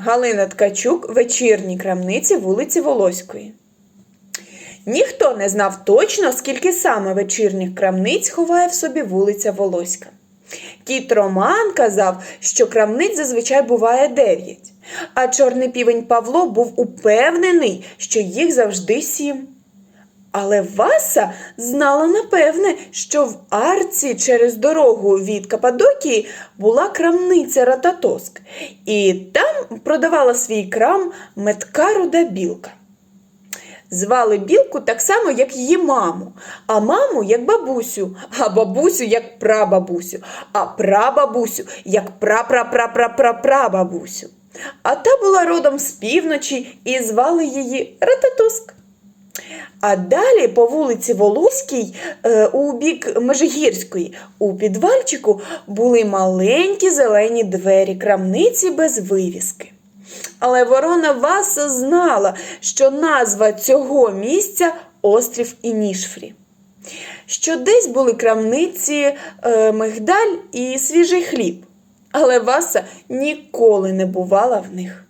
Галина Ткачук, вечірні крамниці вулиці Волоської. Ніхто не знав точно, скільки саме вечірніх крамниць ховає в собі вулиця Волоська. Кіт Роман казав, що крамниць зазвичай буває дев'ять, а чорний півень Павло був упевнений, що їх завжди сім. Але Васа знала напевне, що в арці через дорогу від Кападокії була крамниця Рататоск, і там продавала свій крам метка руда білка. Звали білку так само, як її маму, а маму як бабусю, а бабусю як прабабусю, а прабабусю як прапрапрапрапрапрабабусю. А та була родом з півночі і звали її Рататоск. А далі по вулиці Волоській, е, у бік Межигірської, у підвальчику були маленькі зелені двері крамниці без вивіски. Але ворона Васа знала, що назва цього місця острів Інішфрі. Що десь були крамниці, е, мигдаль і свіжий хліб. Але Васа ніколи не бувала в них.